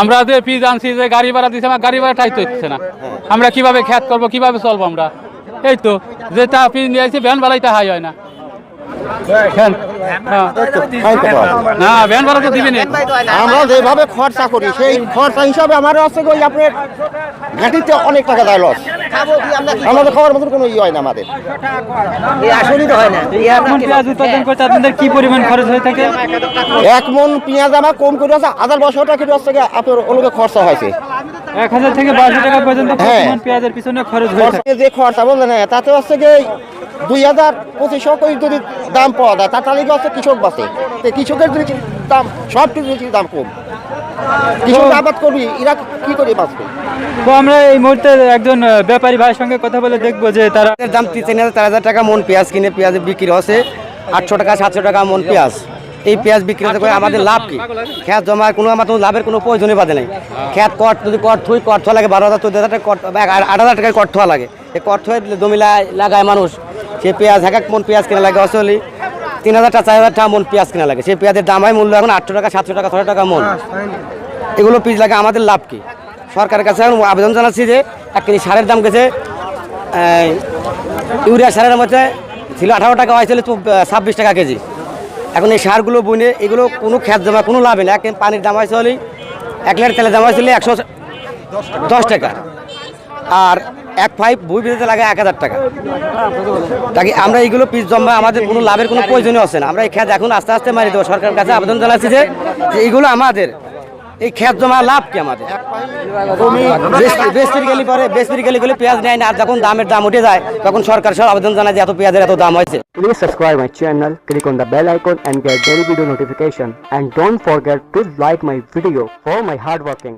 আমরা যে পিস আনছি যে গাড়ি ভাড়া দিচ্ছে আমার গাড়ি ভাড়া টাইট হচ্ছে না। আমরা কীভাবে খ্যাত করব কীভাবে চলবো আমরা? এই তো যেটা পিস নিয়ে আসছি ভ্যান ভাড়াইটা হাই হয় না। হ্যাঁ। না ভ্যান ভাড়া তো দিবি না আমরা যেভাবে খরচা করি সেই খরচা হিসাবে আমার আছে ওই আপনার ঘাটিতে অনেক টাকা দেয় লস আমাদের খাওয়ার মতন কোনো ইয়ে হয় না আমাদের। এখন পেঁয়াজ উৎপাদন করতে আপনাদের কি পরিমাণ খরচ হয়ে থাকে? এক মন পেঁয়াজ আমার কম করে আছে হাজার বছর টাকা হচ্ছে গিয়ে আপনার খরচা হয়েছে। এক হাজার থেকে বারোশো টাকা পর্যন্ত হ্যাঁ। পেঁয়াজের পিছনে খরচ হয়ে যে খরচা বললেন না তাতে হচ্ছে গিয়ে দুই হাজার পঁচিশশো করে যদি দাম পাওয়া যায় তার তালিকা আছে কৃষক বাসে। তো কৃষকের যদি দাম সব কিছু দাম কম কৃষক আবাদ করবি এরা কি করে বাঁচবে? তো আমরা এই মুহূর্তে একজন ব্যাপারী ভাইয়ের সঙ্গে কথা বলে দেখব যে তারা দাম তিন হাজার চার হাজার টাকা মন পেঁয়াজ কিনে পেঁয়াজ বিক্রি হচ্ছে। আটশো টাকা সাতশো টাকা মন পেঁয়াজ। এই পেঁয়াজ বিক্রি করে আমাদের লাভ কি? খেত জমার কোনো আমার তো লাভের কোনো প্রয়োজনই বাদে নেই। খেত কট যদি কট থুই কট থোয়া লাগে বারো হাজার চোদ্দ হাজার টাকা কট আট হাজার টাকায় কট থোয়া লাগে। এই কট থুয়ে জমি লাগায় মানুষ। সে পেঁয়াজ এক এক মন পেঁয়াজ কেনা লাগে আসলে তিন হাজার টাকা চার হাজার টাকা মন পেঁয়াজ কেনা লাগে। সেই পেঁয়াজের দাম হয় মূল্য এখন আটশো টাকা সাতশো টাকা ছশো টাকা মন। এগুলো পিস লাগে আমাদের লাভ কি? সরকারের কাছে এখন আবেদন জানাচ্ছি যে এক কেজি সারের দাম গেছে ইউরিয়া সারের মধ্যে ছিল আঠারো টাকা হয়েছিল তো ছাব্বিশ টাকা কেজি। এখন এই সারগুলো বইনে এগুলো কোনো খেত জমা কোনো লাভ নেই এক পানির দাম হয়েছে হলে এক লিটার তেলের দাম হয়েছিল একশো দশ টাকা। আর এক পাইপ বই বেঁধে লাগে এক হাজার টাকা। তাকে আমরা এইগুলো পিস জমা আমাদের কোনো লাভের কোনো প্রয়োজনীয় আছে না। আমরা এই খেত এখন আস্তে আস্তে মারি দেবো। সরকারের কাছে আবেদন জানাচ্ছি যে এইগুলো আমাদের এই খেত জমা লাভ কি আমাদের? বেসপির গেলে পরে বেসপির গেলে গেলে পেঁয়াজ নেয় না যখন দামের দাম উঠে যায় তখন সরকার সব আবেদন জানায় যে এত পেঁয়াজের এত দাম হয়েছে। Please subscribe my channel, click on the bell icon and get daily video notification. And don't forget to like my video for my hard working.